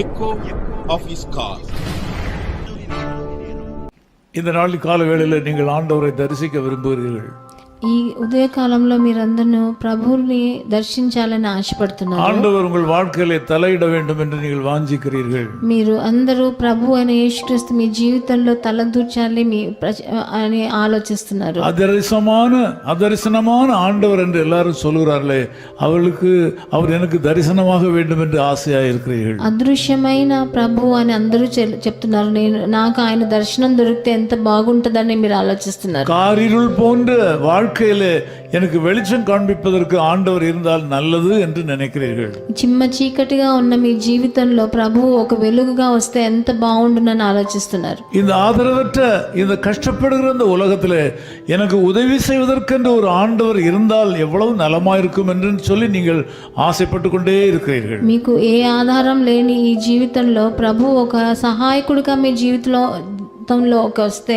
Echo of his இந்த நாளில் கால வேளையில் நீங்கள் ஆண்டவரை தரிசிக்க விரும்புகிறீர்கள். ఈ ఉదయకాలంలో మీరందరూ ప్రభువుని దర్శించాలని ఆశపడుతున్నారు ஆண்டவர் உங்கள் வாழ்க்கையிலே தலையிட வேண்டும் என்று நீங்கள் வாஞ்சிக்கிறீர்கள் మీరు అందరూ ప్రభు అయిన యేసుక్రీస్తు మీ జీవితంలో తలదూర్చాలి మీ ప్రజ- అని ఆలోచిస్తున్నారు அதரிசமான அதரிசனமான ஆண்டவர் என்று எல்லாரும் சொல்கிறார்களே அவர்களுக்கு அவர் எனக்கு தரிசனமாக வேண்டும் என்று ஆசையாக இருக்கிறீர்கள் అదృశ్యమైన ప్రభు అని అందరూ చె- చెప్తున్నారు నేను నాకు ఆయన దర్శనం దొరికితే ఎంత బాగుంటుందని మీరు ఆలోచిస్తున్నారు காரிருள் போன்ற வாழ்க்கையிலே எனக்கு வெளிச்சம் காண்பிப்பதற்கு ஆண்டவர் இருந்தால் நல்லது என்று நினைக்கிறீர்கள் చిమ్మ చీకటిగా ఉన్న మీ జీవితంలో ప్రభు ఒక వెలుగుగా వస్తే ఎంత బాగుండునని ఆలోచిస్తున్నారు இந்த ஆதரவற்ற இந்த கஷ்டப்படுகிற இந்த உலகத்திலே எனக்கு உதவி செய்வதற்கென்று ஒரு ஆண்டவர் இருந்தால் எவ்வளவு நலமாயிருக்கும் என்று சொல்லி நீங்கள் ஆசைப்பட்டு கொண்டே இருக்கிறீர்கள் మీకు ఏ ఆధారం లేని ఈ జీవితంలో ప్రభు ఒక సహాయకుడిగా మీ జీవితంలో జీవితంలో ఒక వస్తే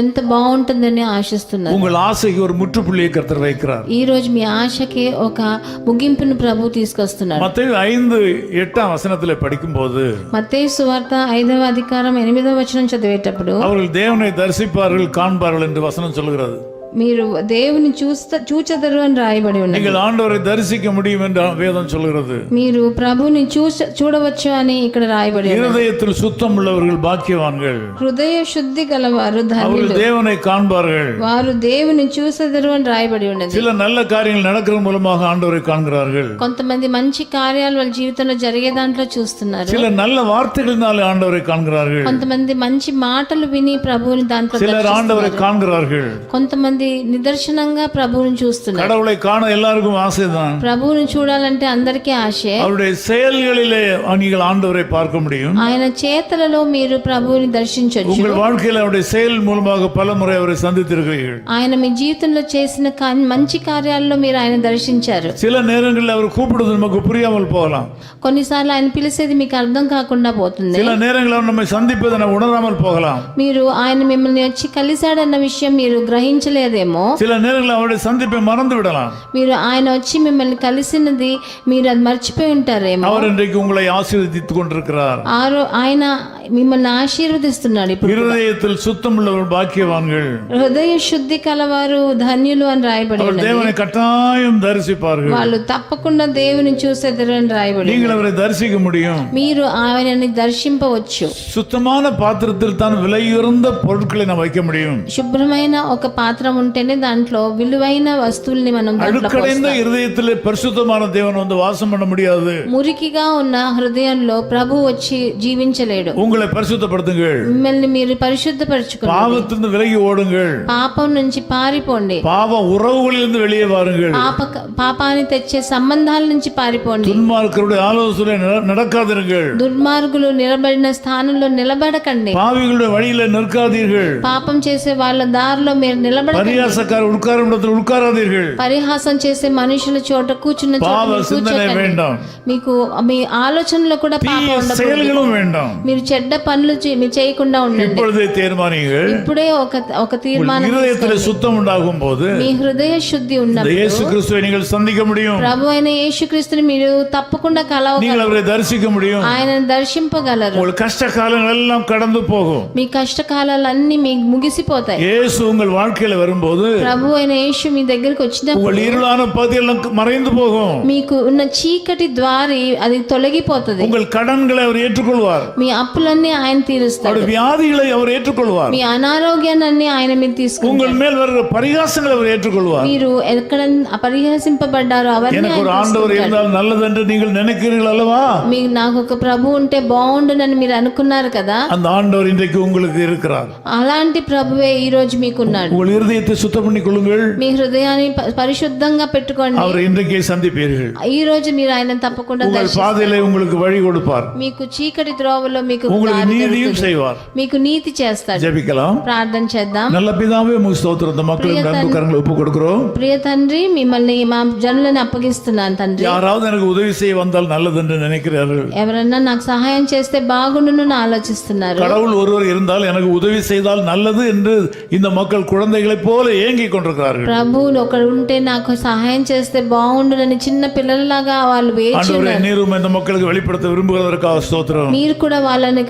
ఎంత బాగుంటుందని ఆశిస్తున్నారు உங்கள் ஆசைக்கு ஒரு முற்றுப்புள்ளியை கர்த்தர் வைக்கிறார் ఈ రోజు మీ ఆశకి ఒక ముగింపును ప్రభు తీసుకొస్తున్నారు மத்திய ஐந்து எட்டாம் வசனத்தில் படிக்கும்போது మత్తయి సువార్త ఐదవ అధికారం ఎనిమిదవ వచనం చదివేటప్పుడు அவர்கள் தேவனை தரிசிப்பார்கள் காண்பார்கள் என்று வசனம் சொல்கிறது మీరు దేవుని చూస్త చూచెదరు అని రాయబడి ఉన్నది நீங்கள் ஆண்டவரை தரிசிக்க முடியும் என்று வேதம் சொல்கிறது మీరు ప్రభుని చూస చూడవచ్చు అని ఇక్కడ రాయబడి ఉన్నది. இருதயத்தில் சுத்தம் உள்ளவர்கள் பாக்கியவான்கள் హృదయ శుద్ధి గలవారు ధన్యులు அவர்கள் தேவனை காண்பார்கள் వారు దేవుని చూసెదరు అని రాయబడి ఉన్నది சில நல்ல காரியங்கள் நடக்கிற மூலமாக ஆண்டவரை காண்கிறார்கள் కొంతమంది మంచి కార్యాలు వాళ్ళ జీవితంలో జరిగే దాంట్లో చూస్తున్నారు சில நல்ல வார்த்தைகளினாலே ஆண்டவரை காண்கிறார்கள் కొంతమంది మంచి మాటలు విని ప్రభువుని దాంట్లో சிலர் ஆண்டவரை காண்கிறார்கள் కొంతమంది నిదర్శనంగా ప్రభువుని చూస్తున్నారు கடவுளை காண எல்லாருக்கும் ஆசைதான் ప్రభువుని చూడాలంటే అందరికీ ఆశే அவருடைய செயல்களிலே நீங்கள் ஆண்டவரை பார்க்க முடியும் ఆయన చేతలలో మీరు ప్రభువుని దర్శించవచ్చు உங்கள் வாழ்க்கையில் அவருடைய செயல் மூலமாக பல முறை அவரை சந்தித்திருக்கிறீர்கள் ఆయన మీ జీవితంలో చేసిన కా- మంచి కార్యాల్లో మీరు ఆయన దర్శించారు சில நேரங்களில் அவர் கூப்பிடுவது நமக்கு புரியாமல் போகலாம் కొన్నిసార్లు ఆయన పిలిచేది మీకు అర్థం కాకుండా పోతుంది சில நேரங்களில் அவர் நம்மை சந்திப்பதை நம்ம உணராமல் போகலாம் మీరు ఆయన మిమ్మల్ని వచ్చి కలిశాడన్న విషయం మీరు గ్రహించలేదేమో சில நேரங்களில் அவருடைய சந்திப்பை மறந்து விடலாம் మీరు ఆయన వచ్చి మిమ్మల్ని కలిసినది మీరు అది మర్చిపోయి ఉంటారేమో அவர் இன்றைக்கு உங்களை ஆசீர்வதித்துக் கொண்டிருக்கிறார் ఆరో ఆయన మిమ్మల్ని ఆశీర్వదిస్తున్నాడు ఇప్పుడు இருதயத்தில் சுத்தம் உள்ளவர் பாக்கியவான்கள் హృదయ శుద్ధి కలవారు ధన్యులు అని రాయబడి அவர் ఉన్నది தேவனை கட்டாயம் தரிசிப்பார்கள் వాళ్ళు తప్పకుండా దేవుని చూసేద్దరు అని రాయబడి ఉన్నది. நீங்கள் அவரை தரிசிக்க முடியும் మీరు ఆయనని దర్శింపవచ్చు சுத்தமான பாத்திரத்தில் தான் விலையுறந்த பொருட்களை நாம் வைக்க முடியும் శుభ్రమైన ఒక పాత్ర ఉంటేనే దాంట్లో విలువైన వస్తువుల్ని మనం దాంట్లో அழுக்கடைந்த இருதயத்தில் பரிசுத்தமான தேவன் வந்து வாசம் பண்ண முடியாது మురికిగా ఉన్న హృదయంలో ప్రభు వచ్చి జీవించలేడు உங்களை பரிசுத்தப்படுத்துங்கள் మిమ్మల్ని మీరు పరిశుద్ధపరచుకోండి பாவத்திலிருந்து விலகி ஓடுங்கள் పాపం నుంచి పారిపోండి பாவ உறவுகளிலிருந்து வெளியே வாருங்கள் పాప పాపాన్ని తెచ్చే సంబంధాల నుంచి పారిపోండి துன்மார்க்கருடைய ஆலோசனை நட- நடக்காதிருங்கள் దుర్మార్గులు నిలబడిన స్థానంలో నిలబడకండి பாவிகளுடைய வழியில நிற்காதீர்கள் పాపం చేసే వాళ్ళ దారిలో మీరు నిలబడ பரியாசக்கார உட்காரும் இடத்தில் உட்காராதீர்கள் పరిహాసం చేసే మనుషుల చోట కూర్చున్న చోట பாவ మీరు சிந்தனை కూర్చోకండి வேண்டாம் మీకు మీ ఆలోచనలో కూడా పాపం தீய ఉండకూడదు செயல்களும் வேண்டாம் మీరు చెడ్డ పనులు చే- మీరు చేయకుండా ఉండండి இப்பொழுதே தீர்மானிங்கள் ఇప్పుడే ఒక ఒక తీర్మానం இருதயத்தில் சுத்தம் உண்டாகும் போது మీ హృదయ శుద్ధి இந்த ఉన్నప్పుడు இயேசு கிறிஸ்துவை நீங்கள் சந்திக்க முடியும் ప్రభు అయిన యేసుక్రీస్తుని మీరు తప్పకుండా కలవ நீங்கள் அவரை தரிசிக்க முடியும் ఆయనను దర్శింపగలరు உங்கள் கஷ்ட காலங்கள் எல்லாம் கடந்து போகும் మీ కష్టకాలాలన్నీ మీకు ముగిసిపోతాయి இயேசு உங்கள் வாழ்க்கையில வரும்போது ప్రభు అయిన యేసు మీ దగ్గరికి వచ్చినప్పుడు உங்கள் இருளான பகுதியெல்லாம் மறைந்து போகும் మీకు ఉన్న చీకటి ద్వారి అది తొలగిపోతుంది உங்கள் கடன்களை அவர் ஏற்றுக்கொள்வார் మీ అప్పులన్నీ ఆయన తీరుస్తాడు அவருடைய வியாதிகளை அவர் ஏற்றுக்கொள்வார் మీ అనారోగ్యాన్ని ఆయన మీరు తీసుకుంటారు உங்கள் மேல் வருகிற பரிகாசங்களை அவர் ஏற்றுக்கொள்வார் మీరు ఎక్కడ పరిహసింపబడ్డారో అవన్నీ எனக்கு ఆయన ஒரு ஆண்டவர் இருந்தால் நல்லது என்று நீங்கள் நினைக்கிறீர்கள் அல்லவா మీకు నాకు ఒక ప్రభు ఉంటే బాగుండునని మీరు అనుకున్నారు కదా அந்த ஆண்டவர் இன்றைக்கு உங்களுக்கு இருக்கிறார் అలాంటి ప్రభువే ఈ రోజు మీకున్నాడు உங்கள் இருதயத்தை சுத்தம் பண்ணிக் கொள்ளுங்கள் మీ హృదయాన్ని ప- పరిశుద్ధంగా పెట్టుకోండి அவரை இன்றைக்கே சந்திப்பீர்கள் ఈ రోజు మీరు ఆయన తప్పకుండా உங்கள் దర్శిస్తారు. பாதையிலே உங்களுக்கு வழி கொடுப்பார் మీకు చీకటి త్రోవలో మీకు உங்களுக்கு దారి நீதியும் దొరుకుతుంది. செய்வார் మీకు నీతి చేస్తాడు ஜெபிக்கலாம் ప్రార్థన చేద్దాం நல்ல பிதாவே உங்க ஸ்தோத்திரம் இந்த மக்களுக்கு அன்பு கரங்களை ஒப்பு கொடுக்கிறோம் ప్రియ తండ్రి మిమ్మల్ని మా జనులను అప్పగిస్తున్నాను తండ్రి யாராவது எனக்கு உதவி செய்ய வந்தால் நல்லது என்று நினைக்கிறார்கள் ఎవరన్నా నాకు సహాయం చేస్తే బాగుండును అని ఆలోచిస్తున్నారు கடவுள் ஒருவர் இருந்தால் எனக்கு உதவி செய்தால் நல்லது என்று இந்த மக்கள் குழந்தைகளைப் போல ஏங்கிக் கொண்டிருக்கிறார்கள் ప్రభు ఒకడు ఉంటే నాకు సహాయం చేస్తే బాగుండునని చిన్న పిల్లలలాగా వాళ్ళు వేచి ஆண்டவரே நீரும் இந்த மக்களுக்கு வெளிப்படுத்த விரும்புவதற்காக ஸ்தோத்திரம் మీరు కూడా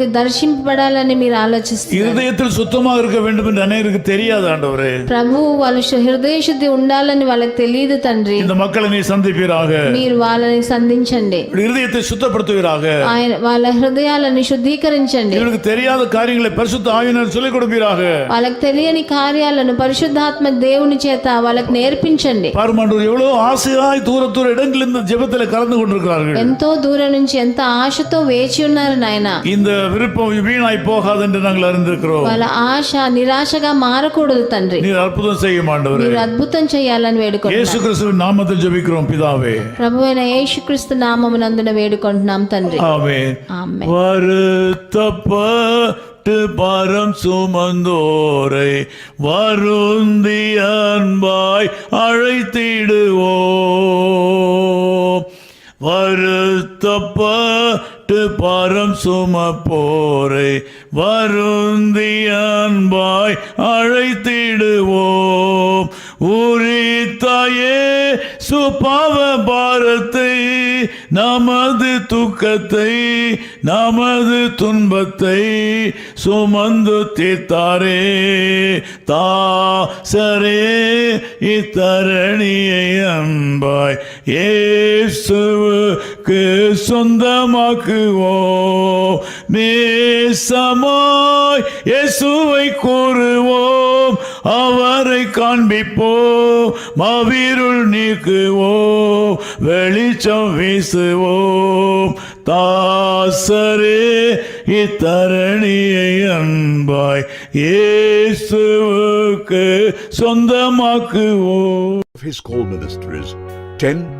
వాళ్ళనికి దర్శింపబడాలని మీరు ఆలోచిస్తారు இருதயத்தில் சுத்தமாக இருக்க வேண்டும் என்று அநேகருக்கு தெரியாது ஆண்டவரே ప్రభు వాళ్ళ శు- హృదయ శుద్ధి ఉండాలని వాళ్ళకి తెలియదు తండ్రి இந்த மக்களை நீ சந்திப்பீராக మీరు వాళ్ళని సంధించండి இருதயத்தை சுத்தப்படுத்துவீராக ఆయన వాళ్ళ హృదయాలను శుద్ధీకరించండి இவருக்கு தெரியாத காரியங்களை பரிசுத்த ஆவியினர் சொல்லிக் கொடுப்பீராக వాళ్ళకి తెలియని కార్యాలను పరిశుద్ధాత్మ దేవుని చేత వాళ్ళకి నేర్పించండి பாருமாண்டவர் எவ்வளவு ஆசையாய் தூர தூர இடங்களில் இந்த ஜெபத்தில் கலந்து கொண்டிருக்கிறார்கள் ఎంతో దూరం నుంచి ఎంత ఆశతో వేచి ఉన్నారు నాయన இந்த விருப்பம் வீணாய் போகாது என்று நாங்கள் அறிந்திருக்கிறோம் వాళ్ళ ఆశ నిరాశగా మారకూడదు తండ్రి நீர் அற்புதம் செய்யும் ஆண்டவரே మీరు అద్భుతం చేయాలని వేడుకుంటున్నాం இயேசு கிறிஸ்துவின் நாமத்தில் ஜெபிக்கிறோம் பிதாவே ప్రభు అయిన యేసుక్రీస్తు నామమునందున వేడుకుంటున్నాం తండ్రి ஆமென் ఆమె வருத்தப்பட்டு பரம் சுமந்தோரை வருந்தி அன்பாய் அழைத்திடுவோம் வருத்தப்பட்டு பட்டு பாரம் சுமப்போரை வருந்தி அன்பாய் அழைத்திடுவோம். உரித்தாயே சுபாவ பாரத்தை நமது துக்கத்தை நமது துன்பத்தை சுமந்து தீர்த்தாரே. தாசரே இத்தரணியை அன்பாய். ஏசு இயேசுவுக்கு சொந்தமாக்குவோம். நேசமாய் இயேசுவை கூறுவோம். அவரை காண்பிப்போம். மவிருள் நீக்குவோம். வெளிச்சம் வீசுவோம். தாசரே இத்தரணியை அன்பாய் இயேசுவுக்கு சொந்தமாக்குவோம். His call ministries 10